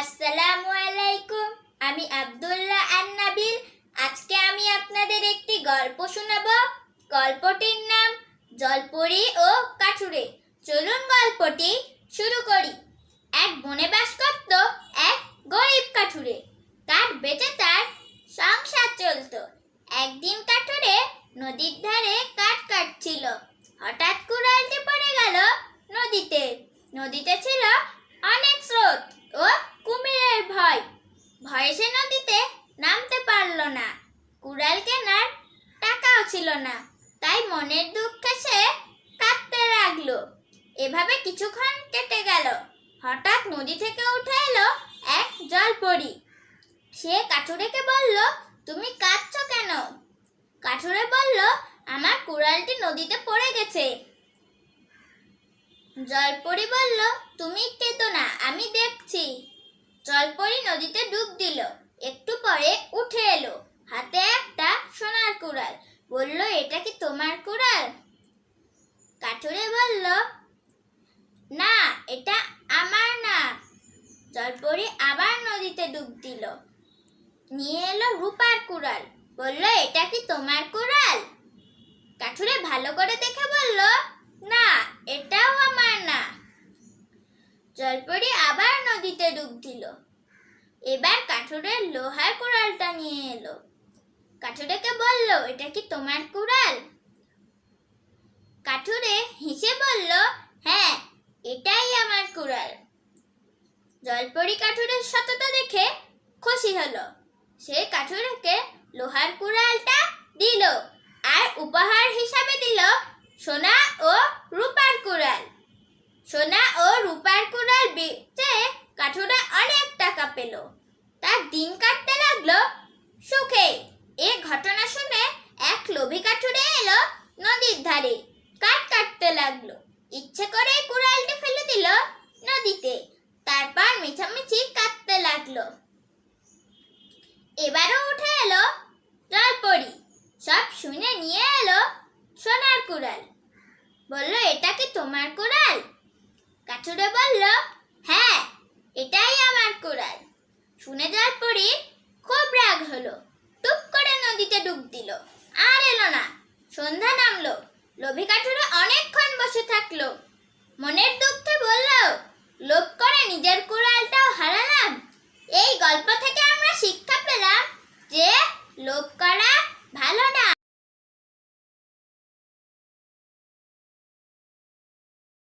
আসসালামু আলাইকুম, আমি আব্দুল্লাহ আন্নাবিল। আজকে আমি আপনাদের একটি গল্প শোনাব। গল্পটির নাম জলপরি ও কাঠুরে। চলুন গল্পটি শুরু করি। এক বনে বাস করত এক গরিব কাঠুরে। তার বেঁচে তার সংসার চলতো। একদিন কাঠুরে নদীর ধারে কাঠ কাটছিল। হঠাৎ কুড়ালটি পড়ে গেল নদীতে। নদীতে ছিল অনেক স্রোত ও কুমিরের ভয় ভয়ে সে নদীতে নামতে পারল না। কুড়াল কেনার টাকাও ছিল না। তাই মনের দুঃখে সে কাঁদতে লাগল। এভাবে কিছুক্ষণ কেটে গেল। হঠাৎ নদী থেকে উঠে এলো এক জলপরি। সে কাঠুরেকে বলল, তুমি কাঁদছ কেন? কাঠুরে বলল, আমার কুড়ালটি নদীতে পড়ে গেছে। জলপরি বলল, তুমি কেতো না, আমি জলপরি নদীতে ডুব দিল। একটু পরে উঠে এলো। হাতে একটা সোনার কুড়াল। বলল, এটা কি তোমার কুড়াল? কাঠুরে বলল, না, এটা আমার না। জলপরি আবার নদীতে ডুব দিল। নিয়ে এলো রূপার কুড়াল। বলল, এটা কি তোমার কুড়াল? কাঠুরে ভালো করে দেখে বলল, না, এটাও আমার না। জলপরি নদীতে ডুব দিল। এবার কাঠুরের লোহার কুড়ালটা নিয়ে এলো। কাঠুরেকে বলল, এটা কি তোমার কুড়াল? কাঠুরে হেসে বলল হ্যাঁ এটাই আমার কুড়াল। জলপরি কাঠুরের সততা দেখে খুশি হলো। সে কাঠুরেকে লোহার কুড়ালটা দিল আর উপহার হিসাবে দিল সোনা ও রূপার কুড়াল সোনা ও রূপার কুড়াল বেচে কাঠুরে অনেক টাকা পেল তার দিন কাটতে লাগল সুখে। এ ঘটনা শুনে এক লোভী কাঠুরে এলো নদীর ধারে। কাঠ কাটতে লাগল। ইচ্ছে করে কুড়ালটি ফেলে দিল নদীতে। তারপর মিছামিছি কাটতে লাগল। এবারও উঠে এলো জলপরি সব শুনে নিয়ে এলো সোনার কুড়াল। বলল, এটা কি তোমার কুড়াল? কাঠুরে বলল হ্যাঁ এটাই আমার কুড়াল শুনে যাওয়ার পরই খুব রাগ হলো টুপ করে নদীতে ডুব দিল। আর এলো না। সন্ধ্যা নামলো। লোভে কাঠুরে অনেকক্ষণ বসে থাকল। মনের